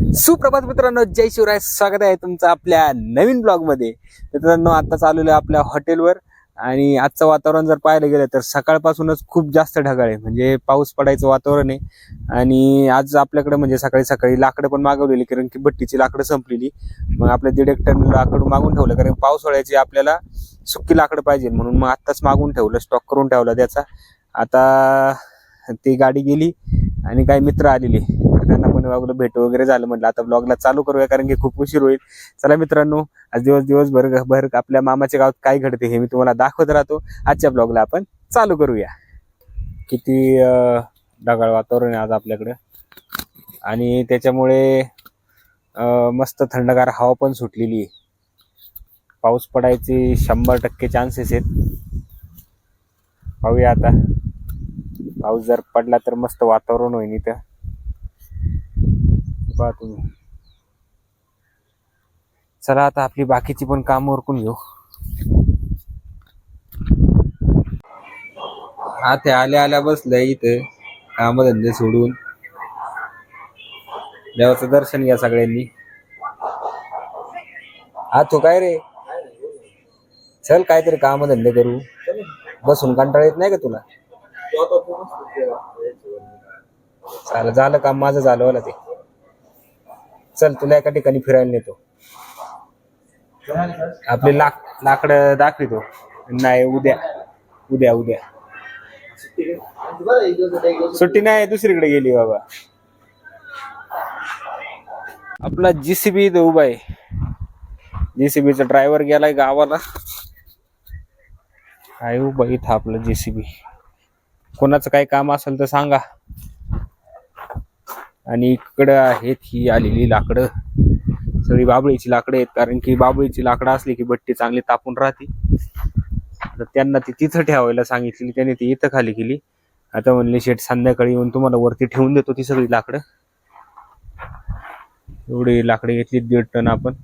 सुप्रभात मित्रांनो जय शिवराय. स्वागत आहे तुमचं आपल्या नवीन ब्लॉगमध्ये मित्रांनो आता चालवलं आपल्या हॉटेलवर. आणि आजचं वातावरण जर पाहायला गेलं तर सकाळपासूनच खूप जास्त ढगाळ आहे. म्हणजे पाऊस पडायचं वातावरण आहे. आणि आज आपल्याकडे म्हणजे सकाळी सकाळी लाकडं पण मागवलेली कारण की भट्टीची लाकडं संपलेली. मग आपल्या दीड एक टन मागून ठेवलं कारण पावसाळ्याची आपल्याला सुकी लाकडं पाहिजे. म्हणून मग आत्ताच मागून ठेवलं स्टॉक करून ठेवला त्याचा. आता ती गाडी गेली आणि काही मित्र आलेले. तर भेट वगैरे झालं म्हटलं आता ब्लॉगला चालू करूया कारण की खूप उशीर होईल. चला मित्रांनो आज दिवस दिवसभर भर आपल्या मामाच्या गावात काय घडते हे मी तुम्हाला दाखवत राहतो. आजच्या ब्लॉगला आपण चालू करूया. किती ढगाळ वातावरण आहे आज आपल्याकडे. आणि त्याच्यामुळे मस्त थंडगार हवा पण सुटलेली आहे. पाऊस पडायचे शंभर टक्के चान्सेस आहेत. पाहूया आता. पाऊस जर पडला तर मस्त वातावरण होईल इथं. पहा तुम्ही चला आता आपली बाकीची पण काम उरकून घेऊ. हा ते आल्या आल्या बसलंय इथं कामधंदे सोडून. देवाचं दर्शन घ्या सगळ्यांनी. हा तो काय रे? चल काहीतरी कामधंदे करू. बसून कंटाळा येत नाही का तुला? चालेल झालं काम माझं झालं ते. चल तुला एका ठिकाणी फिरायला नेतो. आपले लाक लाकड दाखवितो. नाही उद्या. उद्या उद्या. सुट्टी नाही दुसरीकडे गेली बाबा. आपला जीसीबी इथं उभा आहे. जीसीबीचा ड्रायव्हर गेलाय गावाला. आहे उभा इथं आपलं जेसीबी कोणाचं काही काम असेल तर सांगा. आणि इकडं आहेत ही आलेली लाकडं. सगळी बाबळीची लाकडं आहेत कारण की बाबळीची लाकडं असली की भट्टी चांगली तापून राहते. तर त्यांना ती तिथं ठेवायला सांगितली त्याने ती इथं खाली केली. आता म्हणले शेट संध्याकाळी येऊन तुम्हाला वरती ठेवून देतो ती सगळी लाकडं. एवढी लाकडं घेतली दीड टन आपण.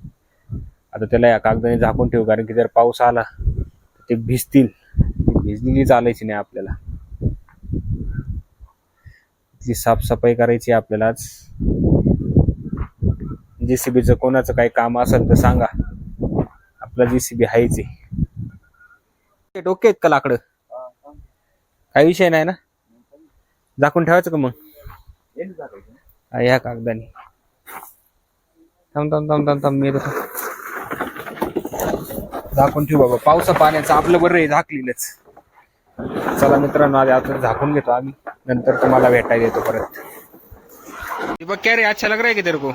आता त्याला या कागदाने झाकून ठेवू कारण की जर पाऊस आला ते भिजतील. भिजलेली चालायची नाही आपल्याला. ती साफसफाई करायची आहे आपल्याला सी बीचं कोणाचं काही काम असेल तर सांगा. आपला जेसीबी आहेच आहे. ओके आहेत का लाकडं? काही विषय नाही ना? झाकून ठेवायचं का मग? ह्या कागदाने. थांब थांब थांब थांब थांब मी झाकून ठेवू बाबा. पावसा पाण्याचं आपलं बरं आहे झाकलेलंच. चला मित्रांनो आधी आता झाकून घेतो आम्ही. नंतर तुम्हाला भेटायला येतो परत. दीपक क्या रे अच्छा लग रहा है कि तेरे को?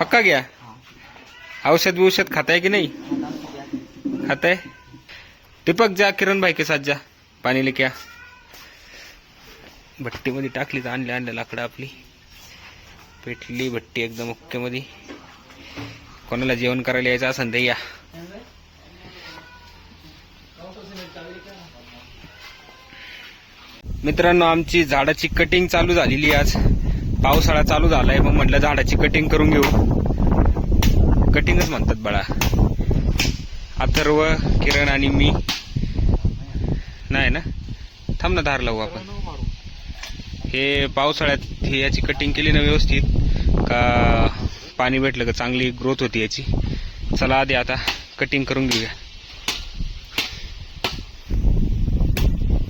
पक्का गया औषध औषध खाता है कि नहीं? खाता है दीपक जा किरण भाई के साथ जा. पाणी लेके आ भट्टीमध्ये टाकली तर आणली आणल्या लाकडं आपली. पेटली भट्टी एकदम ओकेमध्ये कोणाला जेवण करायला यायचं असेल तर या. मित्रांनो आमची झाडाची कटिंग चालू झालेली आहे आज. पावसाळा चालू झालाय मग म्हटलं झाडाची कटिंग करून घेऊ. कटिंगच म्हणतात बाळा. अथर्व किरण आणि मी. नाही ना? थांब ना धार लावू आपण. हे पावसाळ्यात हे याची कटिंग केली ना व्यवस्थित का पाणी भेटलं का चांगली ग्रोथ होती याची. चला आधी आता कटिंग करून घेऊया.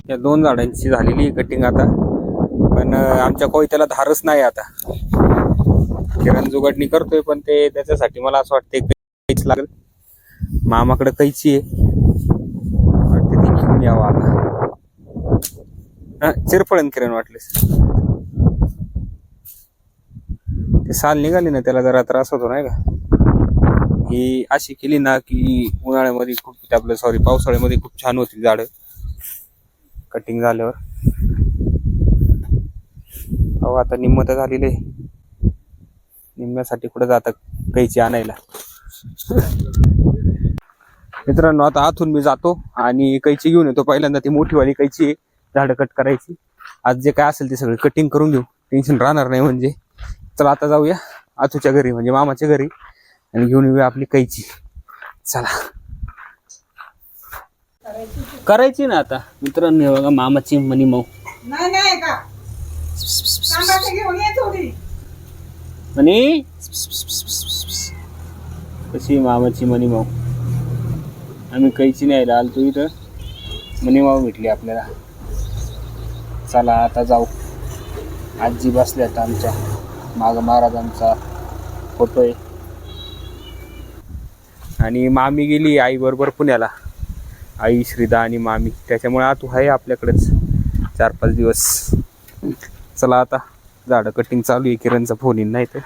या दोन झाडांची झालेली कटिंग आता. पण आमच्या कोयत्याला धारच नाही आता. किरण जुगाडणी करतोय पण ते त्याच्यासाठी मला असं वाटतं कैच लागेल. मामाकडे कैची आहे. वाटते ती घेऊन यावं आता. हा चिरफळण किरण वाटलेस ते साल निघाली ना त्याला जरा त्रास होतो नाही का? ही अशी केली ना की उन्हाळ्यामध्ये खूप आपलं सॉरी पावसाळ्यामध्ये खूप छान होती झाडं. कटिंग झाल्यावर. अहो आता निम्मत झालेली आहे. निम्म्यासाठी कुठं जातं कैची आणायला? मित्रांनो आता आतून मी जातो आणि कैची घेऊन येतो. पहिल्यांदा ती मोठीवाली कैची आहे. झाडं कट करायची. आज जे काय असेल ते सगळं कटिंग करून घेऊ. टेन्शन राहणार नाही म्हणजे. चला आता जाऊया आतूच्या घरी म्हणजे मामाच्या घरी. आणि घेऊन येऊया आपली कैची. चला. करायची ना आता. मित्रांनो हे बघा मामाची मनी मऊ. नाही नाही का सांगायचं घेऊन ये थोडी. म्हणे कशी मामाची मनी माऊ? आम्ही कैची न्यायला आलतो इथं. मनी माऊ भेटली आपल्याला. चला आता जाऊ. आजी बसल्यात आमच्या. माग महाराजांचा फोटो आहे. आणि मामी गेली आई बरोबर पुण्याला. आई श्रीदा आणि मामी. त्याच्यामुळे आतू आहे आपल्याकडेच. चार पाच दिवस. चला आता. झाडं कटिंग चालू आहे. किरणचा फोन येईन नाही तर.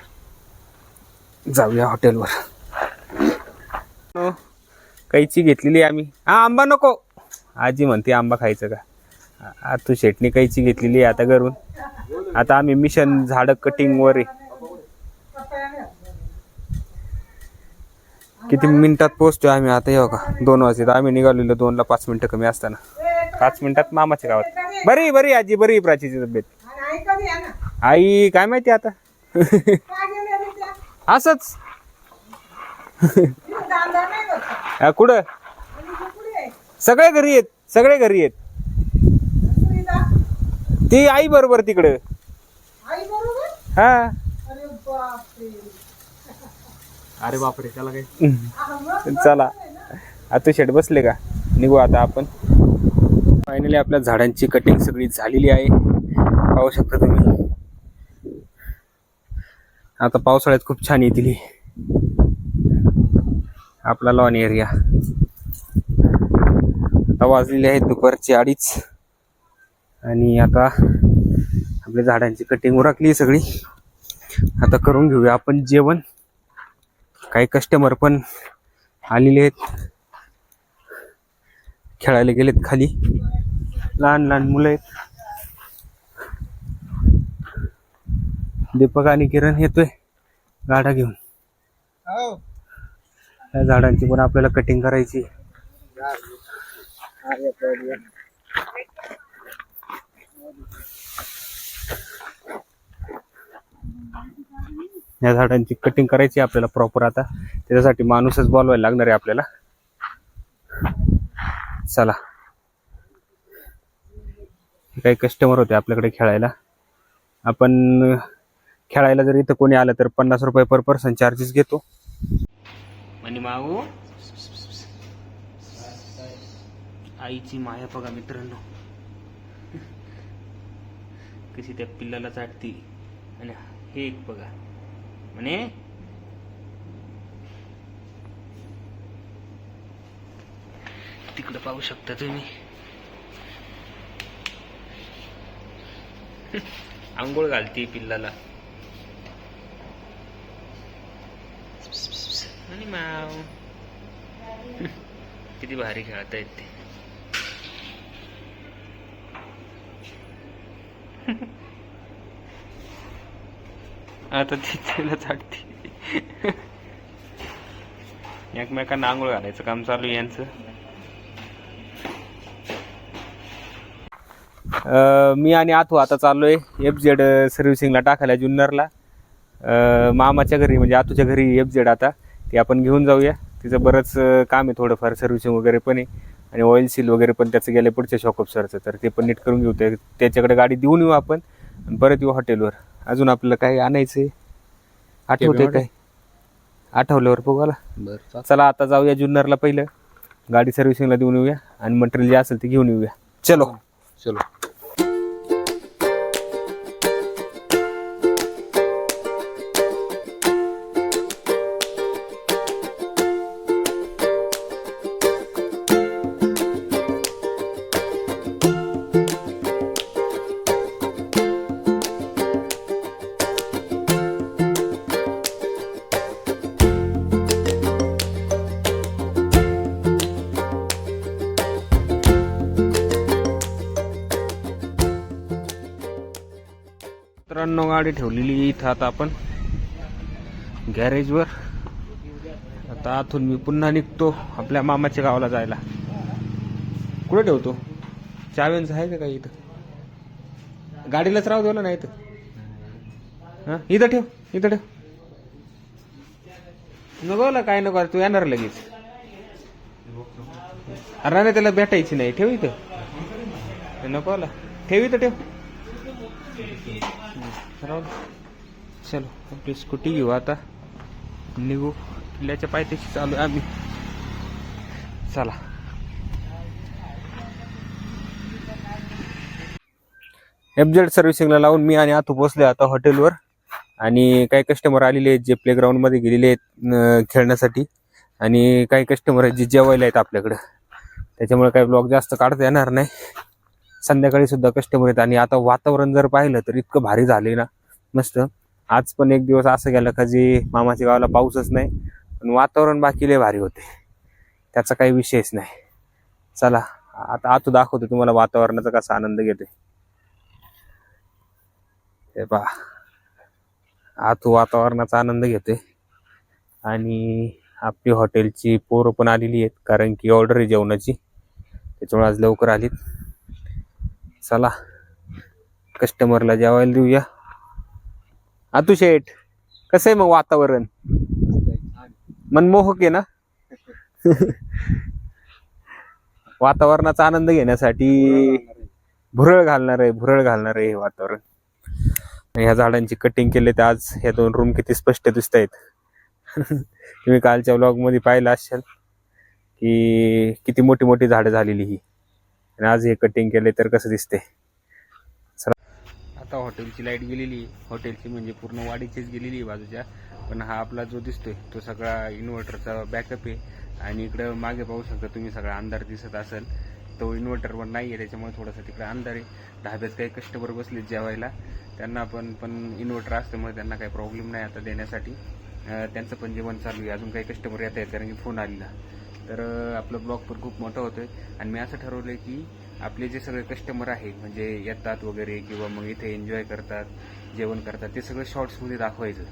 जाऊया हॉटेलवर हो, कैची घेतलेली आहे आम्ही. हा आंबा नको. आजी म्हणते आंबा खायचं का? आतू शेटणी कैची घेतलेली आहे आता घरून. आता आम्ही मिशन झाडं कटिंगवर आहे. किती मिनिटात पोहोचतोय आम्ही आता येऊ का दोन वाजता आम्ही निघालेलो दोनला पाच मिनिटं कमी असताना. पाच मिनिटात मामाच्या गावात. बरी बरी आजी बरी प्राचीची तब्येत. आई काय माहिती आता? असच. कुठं? सगळे घरी आहेत सगळे घरी आहेत. ती आई बरोबर तिकडं. हा. अरे बापरे त्याला काय? चला. आता शेट बसले का? निघू आता आपण. फायनली आपल्या झाडांची कटिंग सगळी झालेली आहे. पाहू शकता तुम्ही. आता पावसाळ्यात खूप छान येतील आपला लॉन एरिया आता वाजलेले आहेत दुपारची अडीच. आणि आता आपल्या झाडांची कटिंग उरकली सगळी. आता करून घेऊया आपण जेवण. काही कस्टमर पण आलेले आहेत. खेळायला गेलेत खाली. लहान लहान मुलं आहेत. दीपक आणि किरण येतोय. गाडा घेऊन. त्या झाडांची पण आपल्याला कटिंग करायची या झाडांची कटिंग करायची आपल्याला प्रॉपर आता. त्याच्यासाठी माणूसच बोलवायला लागणार आहे आपल्याला. चला. काही कस्टमर होते आपल्याकडे खेळायला. आपण खेळायला जर इथं कोणी आलं तर पन्नास रुपये पर पर्सन चार्जेस घेतो. आणि माऊ आईची माया बघा मित्रांनो. कशी त्या पिल्लाला चाटती. आणि हे एक बघा. म्हणे तिकडं पाहू शकता तुम्ही. आंघोळ घालते पिल्लाला. आणि माव. किती भारी खेळता आहेत आता ती तिला चाटते. एकमेकांना आंघोळ घालायचं काम चालू आहे यांचं. मी आणि आथू आता चाललोय एफ जेड सर्व्हिसिंगला टाकायला जुन्नरला. मामाच्या घरी म्हणजे आतूच्या घरी एफ जेड आता. ते आपण घेऊन जाऊया. तिचं बरंच काम आहे थोडंफार सर्व्हिसिंग वगैरे पण आहे. आणि ऑइल सील वगैरे पण त्याचं गेलं पुढच्या शॉकअप सरचं तर ते पण नीट करून घेऊ. ते- त्याच्याकडे गाडी देऊन येऊ आपण. परत येऊ हॉटेलवर. अजून आपल्याला काय आणायचंय? आठवते काय? आठवल्यावर बघू आला. बर चला आता जाऊया जुन्नरला पहिलं. गाडी सर्व्हिसिंगला देऊन येऊया आणि मटेरियल जे असेल ते घेऊन येऊया. चलो. चलो. मित्रांनो गाडी ठेवलेली इथं आता आपण. गॅरेजवर. आता आतून मी पुन्हा निघतो आपल्या मामाच्या गावाला जायला. कुठे ठेवतो? चाव्यांचं आहे का काही इथं? गाडीलाच राहू देऊ ना इथं हां? इथं ठेव इथं ठेव. नको काय नको तू येणार लगेच. अरे नाही त्याला भेटायची नाही. ठेव इथं. नको आला ठेव इथं ठेव. राहू चलो आपली स्कूटी घेऊ आता. निघू. किल्ल्याच्या पायथ्याशी चालू आहे आम्ही. चला. एफजेड सर्व्हिसिंगला लावून मी आणि आतू पोचले आता हॉटेलवर आणि काही कस्टमर आलेले आहेत जे प्लेग्राऊंडमध्ये गेलेले आहेत खेळण्यासाठी. आणि काही कस्टमर आहेत जे जेवायला आहेत आपल्याकडं. त्याच्यामुळे काही ब्लॉग जास्त काढता येणार नाही. संध्याकाळी सुद्धा कस्टमर आहेत आणि आता वातावरण जर पाहिलं तर इतकं भारी झाले ना. नसतं. आज पण एक दिवस असं गेलं का जे मामाच्या गावाला पाऊसच नाही पण वातावरण बाकी लय भारी होते. त्याचा काही विषयच नाही. चला आता आतू दाखवतो तुम्हाला वातावरणाचा कसा आनंद घेते हे पहा. आतू वातावरणाचा आनंद घेते आणि आपली हॉटेलची पोरं पण आलेली आहेत कारण की ऑर्डर आहे जेवणाची. त्याच्यामुळे आज लवकर आलीत. चला कस्टमरला जेवायला देऊया. शेठ कसं आहे मग वातावरण? मनमोहक आहे ना? वातावरणाचा आनंद घेण्यासाठी भुरळ घालणार आहे भुरळ घालणार आहे हे वातावरण. ह्या झाडांची कटिंग केले तर आज ह्या दोन रूम किती स्पष्ट दिसत आहेत तुम्ही कालच्या व्लॉगमध्ये पाहिलं असाल की किती मोठी मोठी झाडं झालेली ही. आणि आज हे कटिंग केले तर कसं दिसते चला आता हॉटेलची लाइट गेलेली आहे. हॉटेलची म्हणजे पूर्ण वाडीचीच गेलेली आहे बाजूच्या. पण हा आपला जो दिसतोय तो सगळा इन्व्हर्टरचा बॅकअप आहे. आणि इकडं मागे पाहू शकता तुम्ही सगळा अंधार दिसत असेल. तो इन्व्हर्टर पण नाही आहे त्याच्यामुळे थोडासा तिकडे अंधार आहे. ढाब्यात काही कस्टमर बसले जेवायला. त्यांना पण पण इन्व्हर्टर असल्यामुळे त्यांना काही प्रॉब्लेम नाही आता देण्यासाठी. त्यांचं पण जेवण चालू आहे. अजून काही कस्टमर येत आहेत कारण की फोन आलेला. तर आपलं ब्लॉग पण खूप मोठा आहे आणि मी असं ठरवलंय की आपले जे सगळे कस्टमर आहे म्हणजे येतात वगैरे किंवा मग इथे एन्जॉय करतात जेवण करतात ते सगळं शॉर्ट्समध्ये दाखवायचं.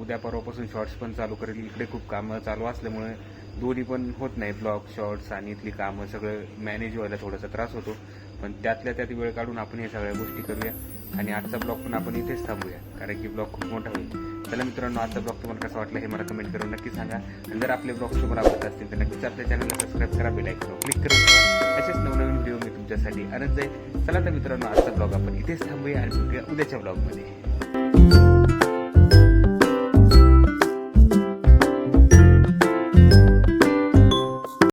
उद्या परवापासून शॉर्ट्स पण चालू करेल. इकडे खूप कामं चालू असल्यामुळे दोन्ही पण होत नाही. ब्लॉग शॉर्ट्स आणि इथली कामं सगळं मॅनेज व्हायला थोडासा त्रास होतो. पण त्यातल्या त्यात वेळ काढून आपण हे सगळ्या गोष्टी करूया आणि आजचा ब्लॉग पण आपण इथेच थांबूया कारण की ब्लॉग खूप मोठा होईल. चला मित्रांनो आजचा ब्लॉग तुम्हाला कसा वाटला हे मला कमेंट करून नक्की सांगा. आणि जर आपले ब्लॉग तुम्हाला आवडत असतील तर नक्कीच आपल्या चॅनलला सबस्क्राईब करा बेल क्लिक करून असेच नवनवीन व्हिडिओ मी तुमच्यासाठी आणत जाईल. चला तर मित्रांनो आजचा ब्लॉग आपण इथेच थांबूया आणि भेटूया उद्याच्या ब्लॉगमध्ये